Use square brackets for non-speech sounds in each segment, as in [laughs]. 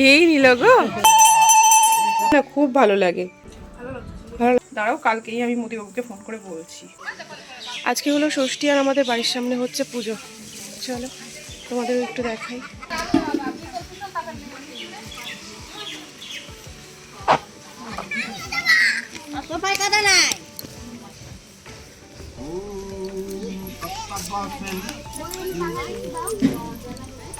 খেয়েই নিল গো। না খুব ভালো লাগে। ভালো লাগে। দাঁড়াও কালকেই আমি মোদিবাবুকে ফোন করে বলছি। আজকে হলো ষষ্ঠী আর আমাদের বাড়ির সামনে হচ্ছে পুজো। চলো তোমাদের একটু দেখাই। নাই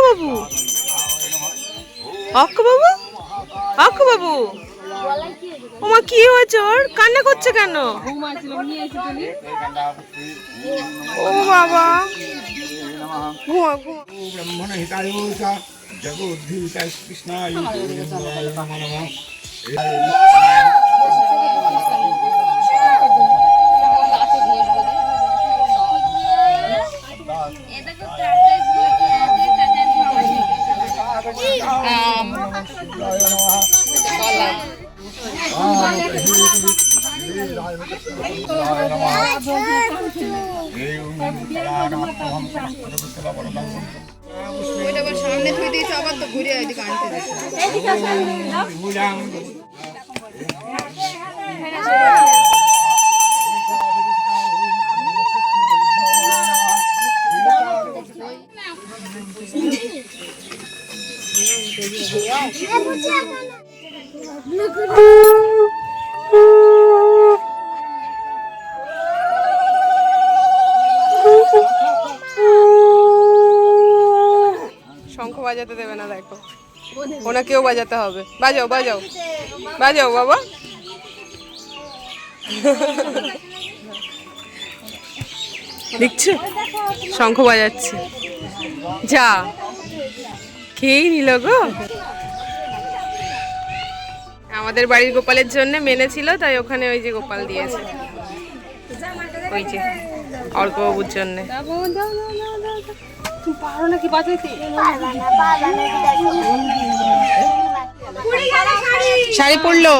বাবু অক্ক বাবু অক্ক বাবু ওমা কি হয়েছে ওর? কান্না করছে কেন? ও বাবা। ঘুমা ঘুমা। ব্রহ্মণ হিতায় ওইটা আবার সামনে থুই দিয়েছে আবার তো ঘুরে ওইদিকে আনতে দিয়েছে শঙ্খ বাজাতে দেবে না, দেখো। ওনাকেও বাজাতে হবে। বাজাও বাজাও। বাজাও, বাবা। দেখছ? শঙ্খ বাজাচ্ছে। যা। খেয়েই নিল গো। আমাদের বাড়ির গোপালের জন্য মেনে ছিল তাই ওখানে ওই যে গোপাল দিয়েছে। ওই যে অর্কবাবুর জন্য। শাড়ি পরলো?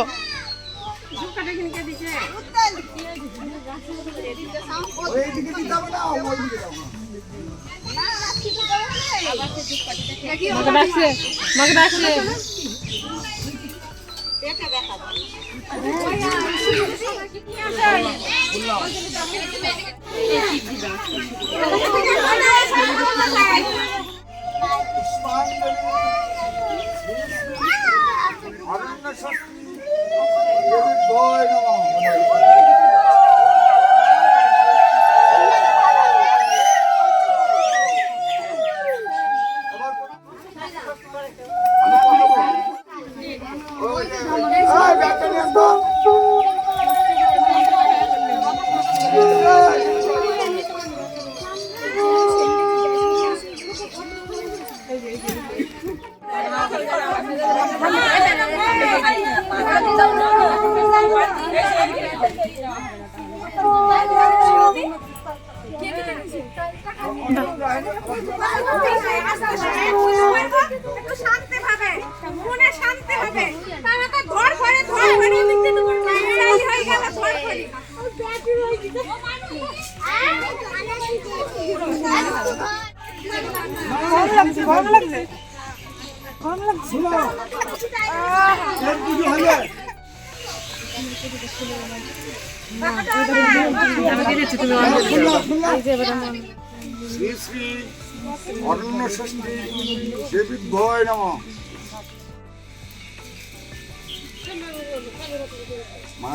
একটু শ্রী শ্রী অরণ্য ষষ্ঠী দেবী ভয় নম। মা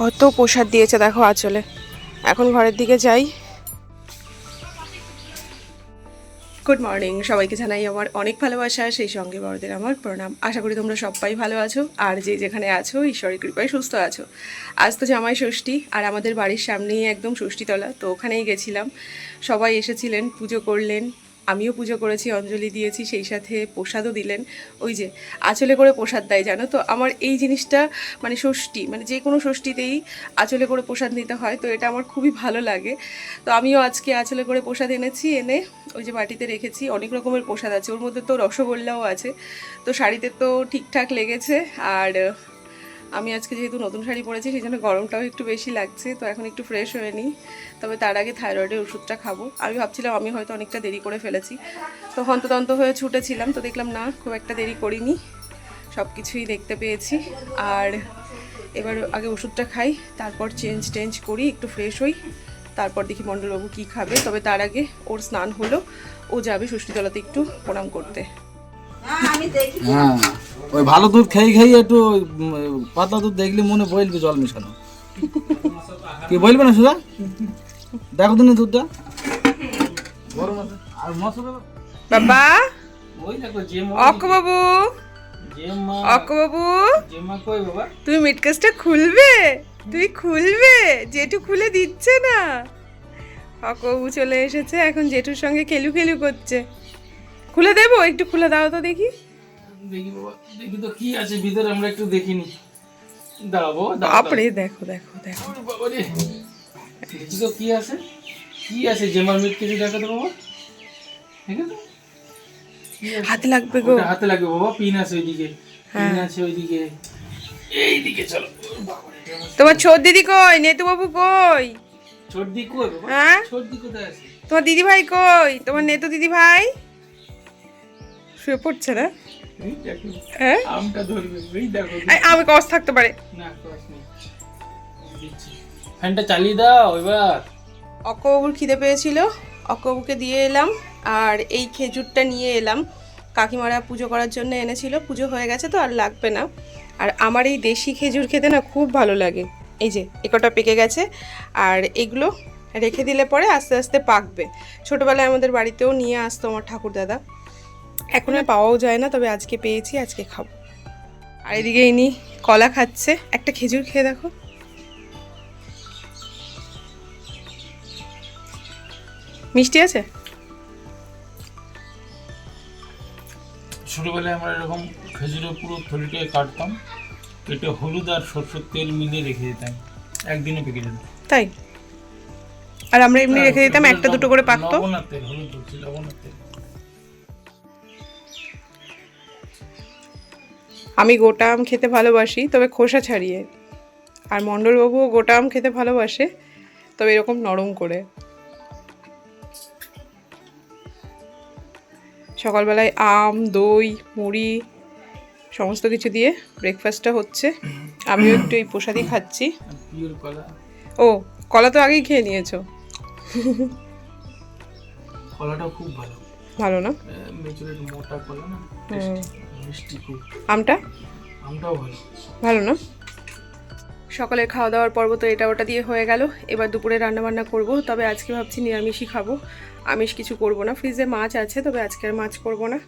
কত প্রসাদ দিয়েছে দেখো আঁচলে। এখন ঘরের দিকে যাই। গুড মর্নিং সবাইকে জানাই আমার অনেক ভালোবাসা, সেই সঙ্গে বড়দের আমার প্রণাম। আশা করি তোমরা সবাই ভালো আছো, আর যে যেখানে আছো, ঈশ্বরের কৃপায় সুস্থ আছো। আজ তো জামাই ষষ্ঠী, আর আমাদের বাড়ির সামনেই একদম ষষ্ঠীতলা, তো ওখানেই গেছিলাম। সবাই এসেছিলেন, পুজো করলেন আমিও পুজো করেছি, অঞ্জলি দিয়েছি, সেই সাথে প্রসাদও দিলেন। ওই যে আঁচলে করে প্রসাদ দেয়, জানো তো? আমার এই জিনিসটা মানে ষষ্ঠী মানে যে কোনো ষষ্ঠীতেই আঁচলে করে প্রসাদ নিতে হয়, তো এটা আমার খুবই ভালো লাগে। তো আমিও আজকে আঁচলে করে প্রসাদ এনেছি, এনে ওই যে বাটিতে রেখেছি, অনেক রকমের প্রসাদ আছে। ওর মধ্যে তো রসগোল্লাও আছে, তো শাড়িতে তো ঠিকঠাক লেগেছে, আর আমি আজকে যেহেতু নতুন শাড়ি পরেছি, সেই জন্য গরমটাও একটু বেশি লাগছে, তো এখন একটু ফ্রেশ হয়ে নিই। তবে তার আগে থাইরয়েডের ওষুধটা খাব। আমি ভাবছিলাম, আমি হয়তো অনেকটা দেরি করে ফেলেছি। তো হন্ততন্ত হয়ে ছুটেছিলাম, তো দেখলাম না, খুব একটা দেরি করিনি। সব কিছুই দেখতে পেয়েছি। আর এবার আগে ওষুধটা খাই, তারপর চেঞ্জ টেঞ্জ করি, একটু ফ্রেশ হই। তারপর দেখি মণ্ডলবাবু কী খাবে। তবে তার আগে ওর স্নান হলো, ও যাবে ষষ্ঠীতলাতে একটু প্রণাম করতে। হ্যাঁ ওই ভালো দুধ খেয়ে খেয়ে একটু পাতলা দুধ দেখলে মনে বইলবে জল মিশানো। কি বলবে না সুধা? দেখো তুমি দুধটা। বাবা ওই দেখো অক্ক বাবু যে অক্ক বাবু। তুমি মিটকেসটা খুলবে? তুই খুলবে? জেঠু খুলে দিচ্ছে না। অকবু চলে এসেছে এখন জেঠুর সঙ্গে খেলু খেলু করছে। খুলে দেবো? একটু খুলে দাও তো দেখি। দেখি বাবা দেখি তো কি আছে ভিতরে আমরা একটু দেখিনি। দাও বাপরে দেখো দেখো দেখো। দেখি তো কি আছে। কি আছে জেমার মিট কিছু দেখো তো বাবা? দেখো তো। কি আছে? হাতে লাগবে গো। হাতে লাগবে বাবা পিন আছে ওইদিকে। পিন আছে ওইদিকে। এইদিকে চলো। তোমার ছোট দিদি কই? নেতু বাবু কই? ছোট দিক কই বাবা? হ্যাঁ? ছোট দিক কোথায় আছে? তোমার দিদি ভাই কই? তোমার নেতু দিদি ভাই শুয়ে পড়ছে না? হ্যাঁ? আমি কস থাকতে পারে। ফ্যানটা চালিয়ে দাও এবার। অক্কবাবুর খিদে পেয়েছিল অক্কবাবুকে দিয়ে এলাম আর এই খেজুরটা নিয়ে এলাম। কাকিমারা পুজো করার জন্য এনেছিল পুজো হয়ে গেছে তো আর লাগবে না। আর আমার এই দেশি খেজুর খেতে না খুব ভালো লাগে। এই যে একটা পেকে গেছে আর এগুলো রেখে দিলে পরে আস্তে আস্তে পাকবে। ছোটোবেলায় আমাদের বাড়িতেও নিয়ে আসতো আমার ঠাকুর দাদা এখন আর পাওয়াও যায় না তবে আজকে পেয়েছি আজকে খাব। আর এদিকে ইনি কলা খাচ্ছে একটা খেজুর খেয়ে দেখো। মিষ্টি আছে? ছোটবেলায় আমরা এরকম খেজুরের পুরো থলিটা কাটতাম কেটে হলুদ আর সরষের তেল মিলিয়ে রেখে দিতাম একদিনে পেকে যেত। তাই? আর আমরা এমনি রেখে দিতাম একটা দুটো করে পাকতো। লবণার তেল হলুদ বলছি লবণার তেল। আমি গোটা আম খেতে ভালোবাসি তবে খোসা ছাড়িয়ে। আর মণ্ডলবাবুও গোটা আম খেতে ভালোবাসে তবে এরকম নরম করে। সকালবেলায় আম দই মুড়ি সমস্ত কিছু দিয়ে ব্রেকফাস্টটা হচ্ছে। আমিও একটু এই প্রসাদই খাচ্ছি। ও কলা তো আগেই খেয়ে নিয়েছো। কলাটাও খুব ভালো। ভালো না? মোটা কলা না। মিষ্টি খুব। আমটা? আমটাও ভালো। ভালো না? সকালের খাওয়া দাওয়ার পর্ব তো এটা ওটা দিয়ে হয়ে গেল। এবার দুপুরে রান্না বান্না করব তবে আজকে ভাবছি নিরামিষই খাব। আমিষ কিছু করব না। ফ্রিজে মাছ আছে তবে আজকে আর মাছ করব না।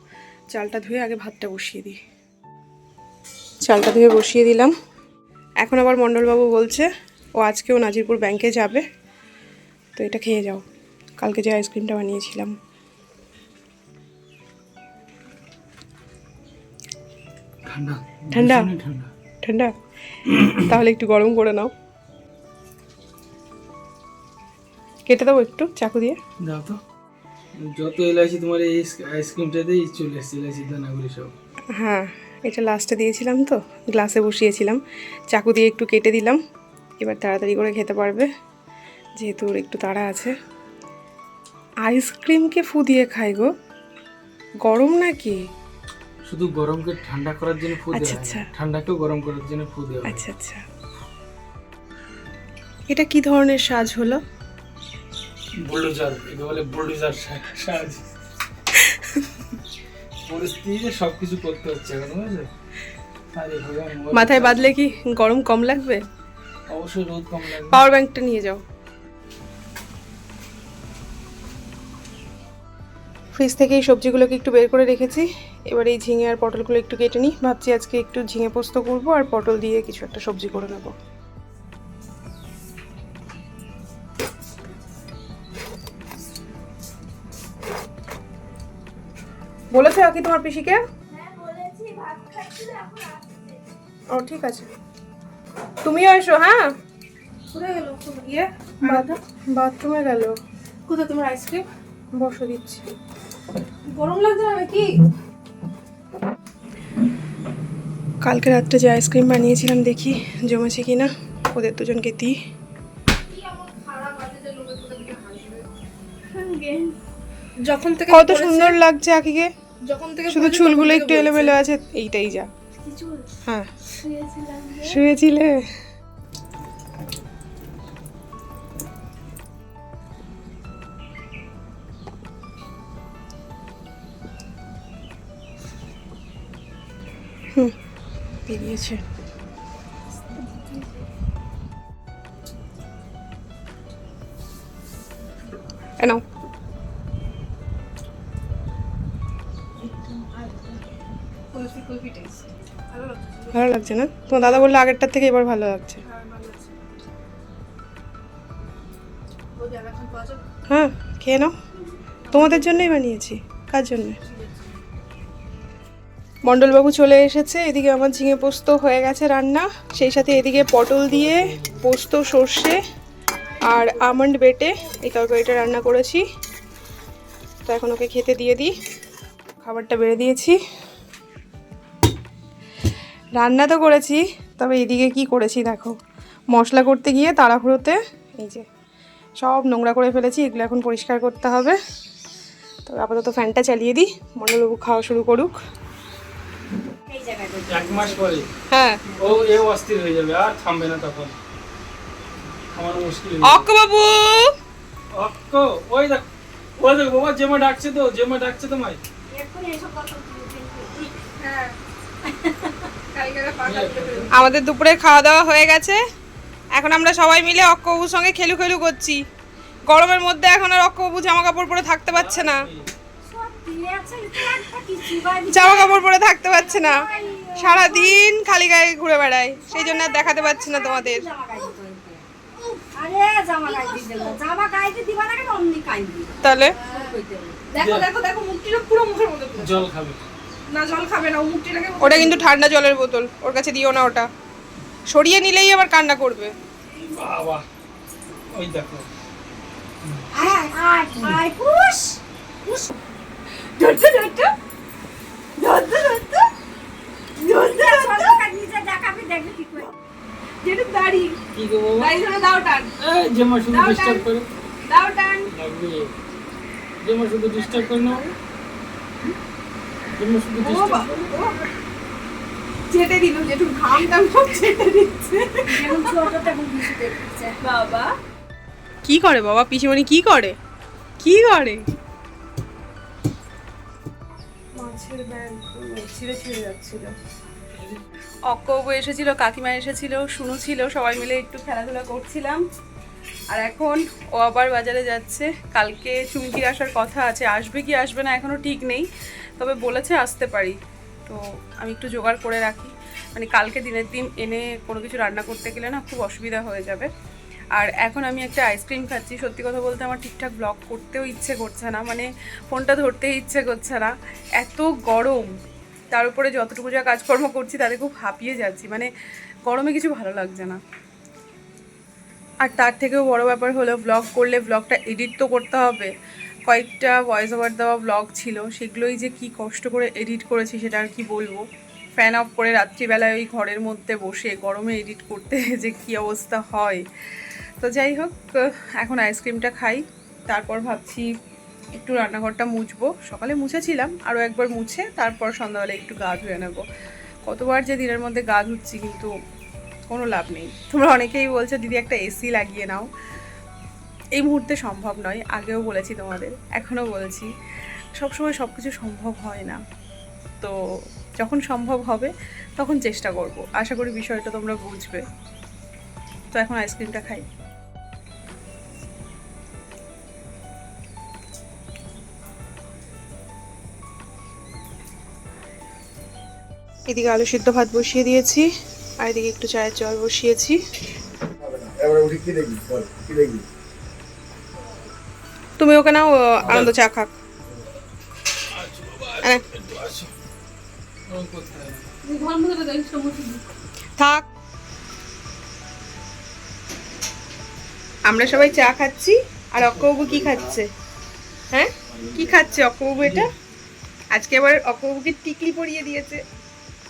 চালটা ধুয়ে আগে ভাতটা বসিয়ে দিই। চালটা ধুয়ে বসিয়ে দিলাম। এখন আবার মণ্ডলবাবু বলছে ও আজকেও নাজিরপুর ব্যাংকে যাবে। তো এটা খেয়ে যাও। কালকে যে আইসক্রিমটা বানিয়েছিলাম। ঠান্ডা। ঠান্ডা? তাহলে একটু গরম করে নাও। কেটে দেবো একটু চাকু দিয়ে। দাও তো। যত এলাইছি তোমার এই আইসক্রিমটাতেই চলে এসছে এলাইছি দানাগুলি সব। হ্যাঁ এটা লাস্টে দিয়েছিলাম তো গ্লাসে বসিয়েছিলাম। চাকু দিয়ে একটু কেটে দিলাম। এবার তাড়াতাড়ি করে খেতে পারবে যেহেতু ওর একটু তাড়া আছে। আইসক্রিমকে ফু দিয়ে খাই গো। গরম নাকি? শুধু গরমকে ঠান্ডা করার জন্য ফু আচ্ছা, দেওয়া হয় আচ্ছা। ঠান্ডাকেও গরম করার জন্য ফু দেওয়া আচ্ছা আচ্ছা। এটা কি ধরনের সাজ হলো? বুলডোজার একে বলে বুলডোজার সাজ। পরিস্থিতিতে সবকিছু করতে হচ্ছে এখন বুঝলে মাথায় বাঁধলে কি গরম কম লাগবে? অবশ্যই রোদ কম লাগবে। পাওয়ার ব্যাংকটা নিয়ে যাও। ফ্রিজ থেকে এই সবজিগুলোকে একটু বের করে রেখেছি। এবার এই ঝিঙে আর পটলগুলো একটু কেটে নিই। ভাবছি আজকে একটু ঝিঙে পোস্ত করব আর পটল দিয়ে কিছু একটা সবজি করে নেব। বলেছে কি তোমার পিসিকে? ও ঠিক আছে। তুমিও এসো হ্যাঁ? ইয়ে বাথরুমে গেল। কোথায়? তোমার আইসক্রিম বসে দিচ্ছি। গরম লাগছে না নাকি? কালকে রাত্রে যে আইসক্রিম বানিয়েছিলাম দেখি জমেছে কিনা ওদের দুজনকে দিই। যখন থেকে কত সুন্দর লাগছে আখিকে যখন থেকে শুধু চুলগুলো একটু এলোমেলো আছে এইটাই যা। হ্যাঁ। শুয়েছিলে? হুম। বেরিয়েছে নাও। ভালো লাগছে না? তোমার দাদা বলল আগেরটার থেকে এবার ভালো লাগছে। হ্যাঁ খেয়ে নাও। তোমাদের জন্যই বানিয়েছি। কার জন্য? মণ্ডলবাবু চলে এসেছে, এদিকে আমার ঝিঙে পোস্ত হয়ে গেছে রান্না। সেই সাথে এদিকে পটল দিয়ে পোস্ত, সর্ষে আর আমন্ড বেটে এই তরকারিটা রান্না করেছি। তো এখন ওকে খেতে দিয়ে দিই। খাবারটা বেড়ে দিয়েছি। রান্না তো করেছি, তবে এদিকে কি করেছি দেখো। মশলা করতে গিয়ে তাড়াহুড়োতে এই যে সব নোংরা করে ফেলেছি, এগুলো এখন পরিষ্কার করতে হবে। তবে আপাতত ফ্যানটা চালিয়ে দিই, মণ্ডলবাবু খাওয়া শুরু করুক। এক মাস পরে। হ্যাঁ। ও এ অস্থির হয়ে যাবে আর থামবে না তখন। আমার মুশকিল অক্ক বাবু! অক্ক ওই দেখ ওই দেখ বাবা জেমা ডাকছে তো জেমা ডাকছে তোমায়। আমাদের দুপুরে খাওয়া দাওয়া হয়ে গেছে। এখন আমরা সবাই মিলে অক্কবাবুর সঙ্গে খেলু খেলু করছি। গরমের মধ্যে এখন আর অক্কবাবু জামা কাপড় পরে থাকতে পারছে না। জামা কাপড় পরে থাকতে পারছে না। সারা দিন খালি গায়ে ঘুরে বেড়ায়। সেই জন্য আর দেখাতে পারছি না তোমাদের। তাহলে? দেখো দেখো দেখো মুখটিটা পুরো মুখের মধ্যে জল খাবে। না জল খাবে না মুখটিটাকে ওটা কিন্তু ঠান্ডা জলের বোতল। ওর কাছে দিও না ওটা। সরিয়ে নিলেই আবার কান্না করবে। বাবা। ওই দেখো। আয় আয় আয় পুশ পুশ ধরতে ধরতে ধরতে ধরতে ধরতে ধরতে। নিজে দেখাবি দেখবি কি করে। যেটা দাড়ি। কি গো বাবা? দাড়ি ধরে দাও টান। এই জেমা শুধু ডিস্টার্ব করে। দাও টান। লাগবে। জেমা শুধু ডিস্টার্ব করে না। জেমা শুধু ডিস্টার্ব চেটে দিল যেটু ঘাম টাম সব চেটে দিচ্ছে। যেমন ছোটটা এখন বেশি দেখছে বাবা। কি করে বাবা? পিসিমণি কি করে? কি করে? ছিঁড়ে যাচ্ছিল। এসেছিল, কাকিমা এসেছিল শুনু ছিল, সবাই মিলে একটু খেলাধুলা করছিলাম। আর এখন ও আবার বাজারে যাচ্ছে। কালকে চুমকির আসার কথা আছে, আসবে কি আসবে না এখনও ঠিক নেই। তবে বলেছে আসতে পারি। তো আমি একটু জোগাড় করে রাখি। মানে কালকে দিনের দিন এনে কোনো কিছু রান্না করতে গেলে না খুব অসুবিধা হয়ে যাবে। আর এখন আমি একটা আইসক্রিম খাচ্ছি। সত্যি কথা বলতে আমার ঠিকঠাক ব্লগ করতেও ইচ্ছে করছে না মানে ফোনটা ধরতে ইচ্ছে করছে না। এত গরম, তার উপরে যতটুকু যা কাজকর্ম করছি তাতে খুব হাঁপিয়ে যাচ্ছি মানে গরমে কিছু ভালো লাগছে না। আর তার থেকেও বড় ব্যাপার হলো ব্লগ করলে ব্লগটা এডিট তো করতে হবে। কয়েকটা ভয়েস ওভার দেওয়া ব্লগ ছিল, সেগুলোই যে কি কষ্ট করে এডিট করেছি সেটা আর কি বলব। ফ্যান অফ করে রাত্রিবেলায় ওই ঘরের মধ্যে বসে গরমে এডিট করতে [laughs] যে কী অবস্থা হয়। তো যাই হোক এখন আইসক্রিমটা খাই। তারপর ভাবছি একটু রান্নাঘরটা মুছবো। সকালে মুছেছিলাম আরও একবার মুছে তারপর সন্ধ্যাবেলা একটু গা ধুয়ে নেব। কতবার যে দিনের মধ্যে গা ধুচ্ছি, কিন্তু কোনো লাভ নেই। তোমরা অনেকেই বলছো, দিদি, একটা এসি লাগিয়ে নাও। এই মুহূর্তে সম্ভব নয়, আগেও বলেছি তোমাদের এখনও বলছি। সবসময় সব কিছু সম্ভব হয় না। তো যখন সম্ভব হবে, তখন চেষ্টা করব। আশা করি বিষয়টা তোমরা বুঝবে। তো এখন আইসক্রিমটা খাই। এদিকে আলু সিদ্ধ ভাত বসিয়ে দিয়েছি আর এদিকে একটু চায়ের জল বসিয়েছি। তুমি ওকে নাও আনন্দ চা খাক। থাক। আমরা সবাই চা খাচ্ছি আর অক্কবাবু কি খাচ্ছে? হ্যাঁ? কি খাচ্ছে অক্কবাবু এটা? আজকে আবার অক্কবাবুকে টিকলি পরিয়ে দিয়েছে।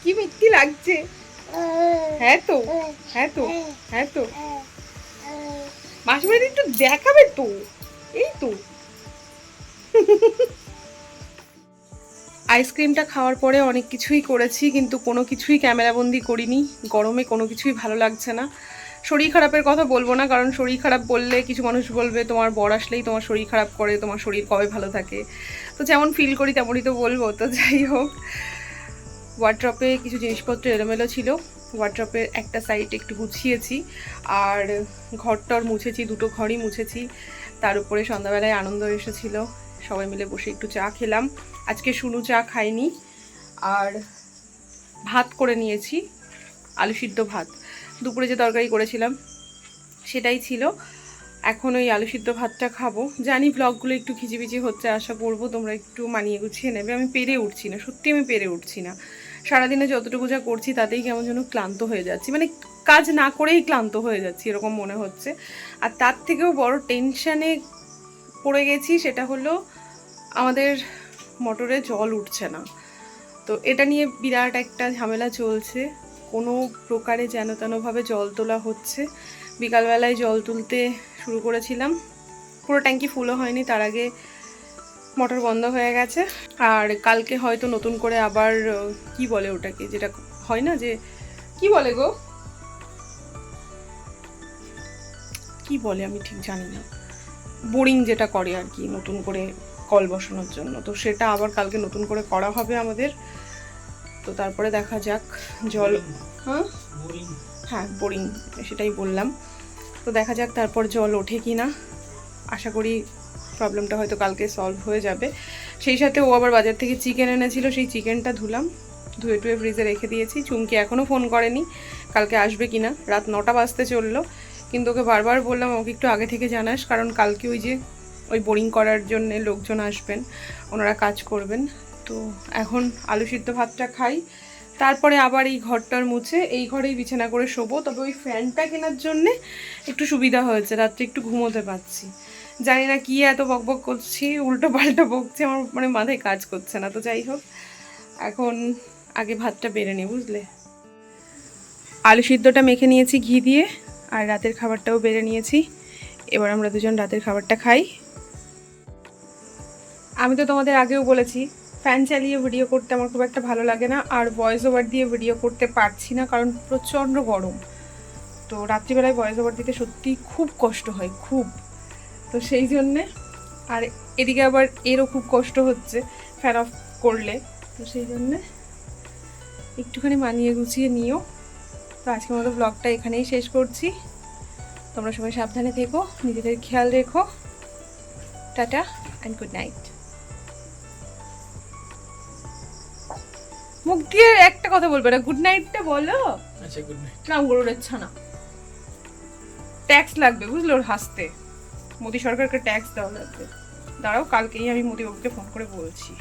কি মিষ্টি লাগছে? হ্যাঁ তো হ্যাঁ তো হ্যাঁ তো। মাসিমারি একটু দেখাবে তো, এই তো। আইসক্রিমটা খাওয়ার পরে অনেক কিছুই করেছি, কিন্তু কোনো কিছুই ক্যামেরাবন্দি করিনি। গরমে কোনো কিছুই ভালো লাগছে না। শরীর খারাপের কথা বলব না, কারণ শরীর খারাপ বললে কিছু মানুষ বলবে, তোমার বর আসলেই তোমার শরীর খারাপ করে, তোমার শরীর কবে ভালো থাকে? তো যেমন ফিল করি, তেমনই তো বলব। তো যাই হোক ওয়ার্ড্রপে কিছু জিনিসপত্র এলোমেলো ছিল। ওয়ার্ড্রপের একটা সাইড একটু গুছিয়েছি, আর ঘরটর মুছেছি, দুটো ঘরই মুছেছি। তার উপরে সন্ধ্যাবেলায় আনন্দ এসেছিল। সবাই মিলে বসে একটু চা খেলাম। আজকে শুনু চা খাইনি, আর ভাত করে নিয়েছি, আলু সিদ্ধ ভাত। দুপুরে যে তরকারি করেছিলাম, সেটাই ছিল। এখন ওই আলু সিদ্ধ ভাতটা খাব। জানি ব্লগগুলো একটু খিচিবিচি হচ্ছে, আশা করব তোমরা একটু মানিয়ে গুছিয়ে নেবে। আমি পেরে উঠছি না, সত্যি আমি পেরে উঠছি না। সারাদিনে যতটুকু যা করছি তাতেই কেমন যেন ক্লান্ত হয়ে যাচ্ছি। মানে কাজ না করেই ক্লান্ত হয়ে যাচ্ছি, এরকম মনে হচ্ছে। আর তার থেকেও বড় টেনশানে পড়ে গেছি সেটা হলো, আমাদের মোটরে জল উঠছে না। তো এটা নিয়ে বিরাট একটা ঝামেলা চলছে। কোনো প্রকারে যেন তেনভাবে জল তোলা হচ্ছে। বিকালবেলায় জল তুলতে শুরু করেছিলাম। পুরো ট্যাঙ্কি ফুলও হয়নি, তার আগে মোটর বন্ধ হয়ে গেছে। আর কালকে হয়তো নতুন করে আবার, কি বলে ওটাকে, যেটা হয় না যে, কি বলে গো? কি বলে আমি ঠিক জানি না। বোরিং যেটা করে আর কি, নতুন করে কল বসানোর জন্য। তো সেটা আবার কালকে নতুন করে করা হবে আমাদের। তো তারপরে দেখা যাক, জল হ্যাঁ? হ্যাঁ বোরিং সেটাই বললাম। তো দেখা যাক তারপর জল ওঠে কি না। আশা করি প্রবলেমটা হয়তো কালকে সলভ হয়ে যাবে। সেই সাথে ও আবার বাজার থেকে চিকেন এনেছিল, সেই চিকেনটা ধুলাম। ধুয়ে টুয়ে ফ্রিজে রেখে দিয়েছি। চুমকি এখনও ফোন করেনি, কালকে আসবে কি না। রাত নটা বাজতে চলল। কিন্তু ওকে বারবার বললাম ওকে একটু আগে থেকে জানাস, কারণ কালকে ওই যে, ওই বোরিং করার জন্য লোকজন আসবেন, ওনারা কাজ করবেন। তো এখন আলু সিদ্ধ ভাতটা খাই। তারপরে আবার এই ঘরটার মুছে এই ঘরেই বিছানা করে শোবো। তবে ওই ফ্যানটা কেনার জন্যে একটু সুবিধা হয়েছে, রাত্রে একটু ঘুমোতে পারছি। জানি না কি এত বকবক করছি উল্টো পাল্টা বকছি, আমার মানে মাথায় কাজ করছে না। তো যাই হোক, এখন আগে ভাতটা বেড়ে নিই বুঝলে? আলু সিদ্ধটা মেখে নিয়েছি ঘি দিয়ে, আর রাতের খাবারটাও বেড়ে নিয়েছি। এবার আমরা দুজন রাতের খাবারটা খাই। আমি তো তোমাদের আগেও বলেছি ফ্যান চালিয়ে ভিডিও করতে আমার খুব একটা ভালো লাগে না, আর ভয়েস ওভার দিয়ে ভিডিও করতে পারছি না কারণ প্রচণ্ড গরম। তো রাত্রিবেলায় ভয়েস ওভার দিতে সত্যি খুব কষ্ট হয়, খুব। তো সেই জন্যে, আর এদিকে আবার এরও খুব কষ্ট হচ্ছে ফ্যান অফ করলে। তো সেই জন্যে একটুখানি মানিয়ে গুছিয়ে নিও। তো আজকের মতো ব্লগটা এখানেই শেষ করছি। তোমরা সবাই সাবধানে থেকো, নিজেদের খেয়াল রেখো। টাটা অ্যান্ড গুড নাইট মুখ দিয়ে একটা কথা বলবে না। গুড নাইটটা বলো। আচ্ছা গুড নাইট না গরুর না ট্যাক্স লাগবে বুঝলো ওর হাসতে। মোদি সরকারকে ট্যাক্স দেওয়া লাগবে। দাঁড়াও কালকেই আমি মোদিবাবুকে ফোন করে বলছি।